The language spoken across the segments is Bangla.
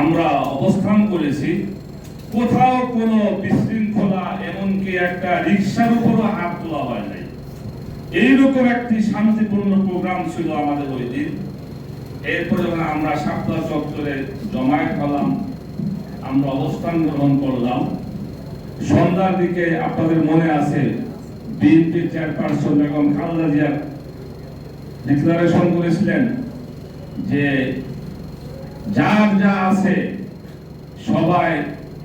আমরা অবস্থান করেছি, কোথাও কোনো বিশৃঙ্খলা, এমনকি একটা রিক্সার উপরও হাত তোলা হয় নাই। এইরকম একটি শান্তিপূর্ণ প্রোগ্রাম ছিল আমাদের ওই দিন। এরপরে যখন আমরা সাপ্তাহ চত্বরে জমায়েত হলাম, আমরা অবস্থান গ্রহণ করলাম। সন্ধ্যার দিকে আপনাদের মনে আছে, BNP chairperson Begum Khaleda Zia declaration করেছিলেন যে যার যা আছে, সবাই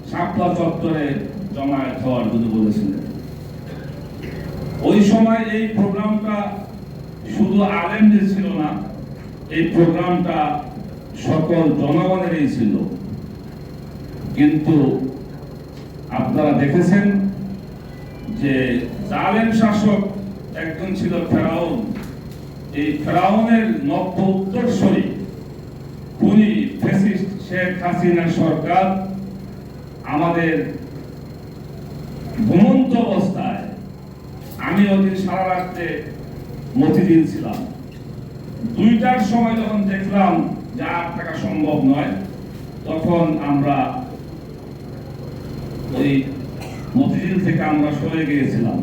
শাপলা চত্বরে জমায়েত হওয়ার জন্য বলেছিলেন। ওই সময় এই প্রোগ্রামটা শুধু আলেমদের ছিল না, এই প্রোগ্রামটা সকল জনগণেরই ছিল। কিন্তু আপনারা দেখেছেন যে জালেম শাসক একজন ছিল ফেরাউন। এই ফেরাউনের নব্য উত্তরসূরি খুনি ফেসিস্ট শেখ হাসিনার সরকার আমাদের ঘুমন্ত অবস্থায়, আমি ওদিন সারা রাত্রে মতিঝিল ছিলাম। দুইটার সময় যখন দেখলাম যে আর থাকা সম্ভব নয়, তখন আমরা ওই মতিঝিল থেকে আমরা সরে গিয়েছিলাম।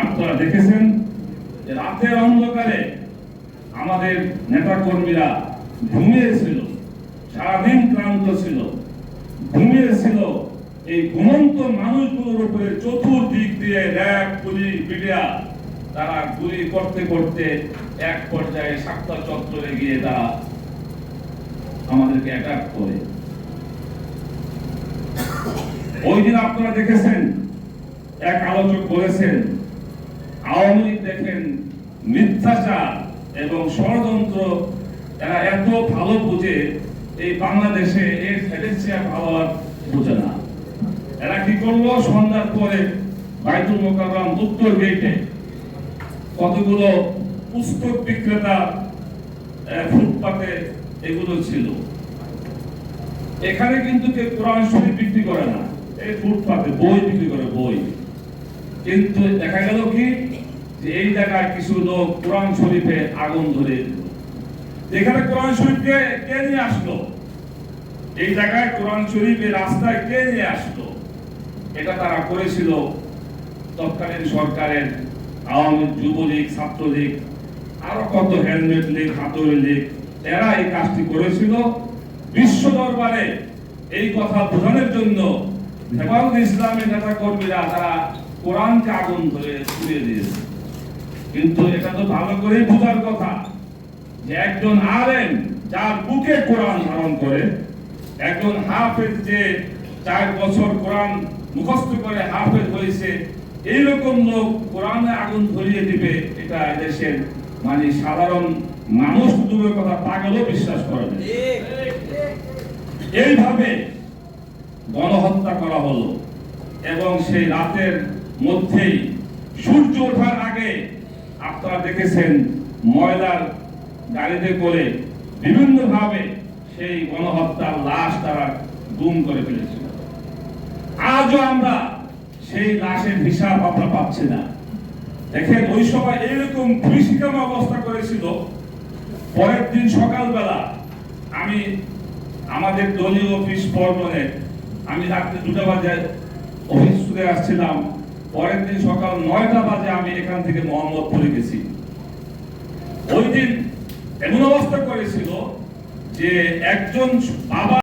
আপনারা দেখেছেন রাতের অন্ধকারে আমাদের নেতা কর্মীরা ঘুমিয়েছিল সারাদিন ক্লান্ত ছিল ঘুমিয়েছিল এই ঘুমন্ত মানুষগুলোর উপরে চতুর্দিক দিয়ে র্যাব, পুলিশ, মিডিয়া, তারা গুলি করতে করতে এক পর্যায়ে সাতটা চত্বরে গিয়ে তারা আমাদেরকে অ্যাটাক করে। ওই দিন আপনারা দেখেছেন, এক আলোচক বলেছেন, আওয়ামী লীগ দেখেন মিথ্যাচার এবং ষড়যন্ত্র এরা এত ভালো বুঝে এই বাংলাদেশে এর চেয়ার ভালো আর বুঝে না। এরা কি করল? সন্ধ্যার পরে বাইতুল মোকাররম উত্তর গেটে কতগুলো পুস্তক বিক্রেতা ফুটপাতে এগুলো ছিল। এখানে কিন্তু কেউ কোরআন শরীফ বিক্রি করে না। এই ফুটপাতে বই বিক্রি করে বই। কিন্তু দেখা গেল কি? যে এই জায়গায় কিছু লোক কোরআন শরীফে আগুন ধরে এখানে কোরআন শরীফকে কে নিয়ে আসলো? এই জায়গায় কোরআন শরীফে রাস্তায় কে নিয়ে আসলো? এটা তারা করেছিল তৎকালীন সরকারের আওয়ামী যুবলীগ, ছাত্রলীগ, আরও কত হেলমেট লীগ, হাতুড়ি লীগ, এরা এই কাজটি করেছিল। বিশ্ব দরবারে এই কথা বোঝানোর জন্য হেফাজত ইসলামের নেতা কর্মীরা তারা কোরআনকে আগুন ধরে পুড়িয়ে দিয়েছে। কিন্তু এটা তো ভালো করেই বোঝার কথা। যে একজন আলেম যার বুকে কোরআন ধারণ করে, একজন হাফেজ যে চার বছর কোরআন মুখস্থ করে হাফেজ হয়েছে, এইরকম লোক কোরআনে আগুন ধরিয়ে দিবে, এটা দেশের মানে সাধারণ মানুষ দূরের কথা পাগলও বিশ্বাস করে এইভাবে গণহত্যা করা হলো এবং সেই রাতের মধ্যেই সূর্য ওঠার আগে আপনারা দেখেছেন ময়লার গাড়িতে করে বিভিন্ন ভাবে সেই গণহত্যার লাশ তারা গুম করে ফেলেছিল আজও আমরা সেই লাশের হিসাব আমরা পাচ্ছি না। দেখেন, ওই সময় এরকম ভূমিষ্কাম অবস্থা করেছিল। পরের দিন সকালবেলা আমি আমাদের দলীয় অফিস পর্বনে আমি রাত্রে দুটা বাজে অফিস থেকে আসছিলাম। পরের দিন সকাল নয়টা বাজে আমি এখান থেকে মোহাম্মদপুরে গেছি। ওই দিন এমন অবস্থা করেছিল যে একজন বাবা